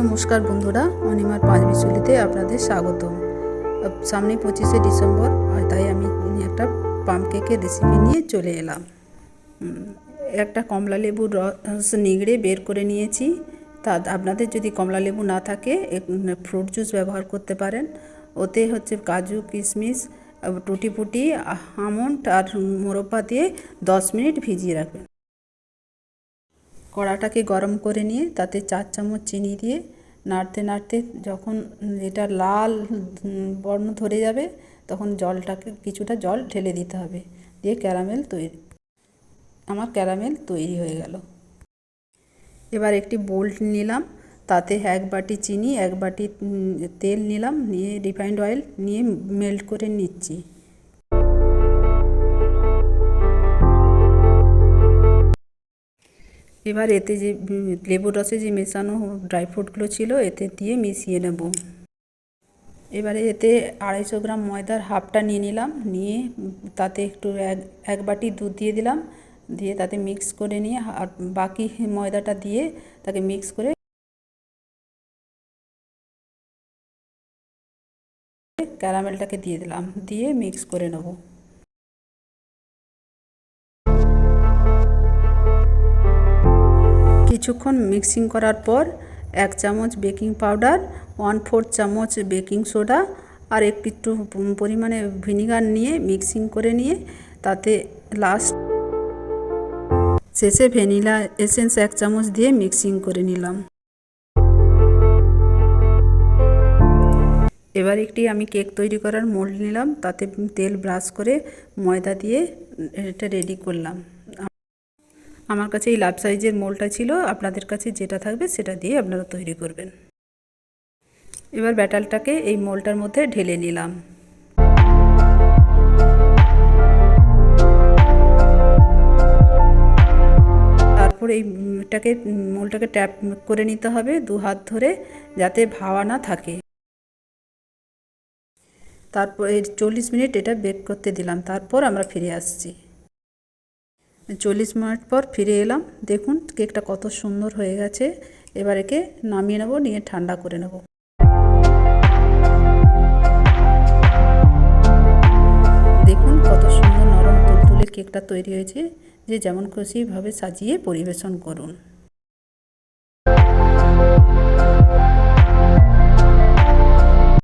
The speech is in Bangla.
নমস্কার বন্ধুরা অনিমার পাঁচ বিচুলিতে আপনাদের স্বাগত সামনে পঁচিশে ডিসেম্বর আর তাই আমি একটা পাম কেকের রেসিপি নিয়ে চলে এলাম। একটা কমলা লেবুর রস নিগড়ে বের করে নিয়েছি। তা আপনাদের যদি কমলা লেবু না থাকে ফ্রুট জুস ব্যবহার করতে পারেন। ওতে হচ্ছে কাজু কিশমিশ আহ, টুটি ফুটি আমন্ড আর মোরব্বা দিয়ে দশ মিনিট ভিজিয়ে রাখবেন। কড়াটাকে গরম করে নিয়ে তাতে চার চামচ চিনি দিয়ে নাড়তে নাড়তে যখন এটা লাল বর্ণ ধরে যাবে, তখন জলটাকে কিছুটা জল ঢেলে দিতে হবে দিয়ে ক্যারামেল তৈরি। আমার ক্যারামেল তৈরি হয়ে গেল। এবার একটি বোল্ট নিলাম, তাতে এক বাটি চিনি, এক বাটি তেল নিলাম, নিয়ে রিফাইন্ড অয়েল নিয়ে মেল্ট করে নিচ্ছি। এবার এতে যে লেবুর রসে যে মেশানো ড্রাই ফ্রুটগুলো ছিল, এতে দিয়ে মিশিয়ে নেব। এবারে এতে আড়াইশো গ্রাম ময়দার হাফটা নিয়ে নিলাম, নিয়ে তাতে একটু এক এক বাটি দুধ দিয়ে দিলাম, দিয়ে তাতে মিক্স করে নিয়ে আর বাকি ময়দাটা দিয়ে তাকে মিক্স করে ক্যারামেলটাকে দিয়ে দিলাম, দিয়ে মিক্স করে নেব। কিছুক্ষণ মিক্সিং করার পর এক চামচ বেকিং পাউডার ওয়ান ফোর্থ চামচ বেকিং সোডা আর একটু একটু পরিমাণে ভিনিগার নিয়ে মিক্সিং করে নিয়ে তাতে লাস্ট শেষে ভ্যানিলা এসেন্স এক চামচ দিয়ে মিক্সিং করে নিলাম। এবার একটি আমি কেক তৈরি করার মোল্ড নিলাম, তাতে তেল ব্রাশ করে ময়দা দিয়ে এটা রেডি করলাম। আমার কাছে এই লাভ সাইজের মোলটা ছিল, আপনাদের কাছে যেটা থাকবে সেটা দিয়ে আপনারা তৈরি করবেন। এবার ব্যাটালটাকে এই মোলটার মধ্যে ঢেলে নিলাম। তারপর এইটাকে মোলটাকে ট্যাপ করে নিতে হবে দু হাত ধরে, যাতে ভাওয়া না থাকে। তারপর এই চল্লিশ মিনিট এটা বেক করতে দিলাম, তারপর আমরা ফিরে আসছি। চল্লিশ মিনিট পর ফিরে এলাম। দেখুন, কেকটা কত সুন্দর হয়ে গেছে। এবার একে নামিয়ে নেব, নিয়ে ঠান্ডা করে নেব। দেখুন, কত সুন্দর নরম তুলতুলে কেকটা তৈরি হয়েছে। যে যেমন খুশিভাবে সাজিয়ে পরিবেশন করুন।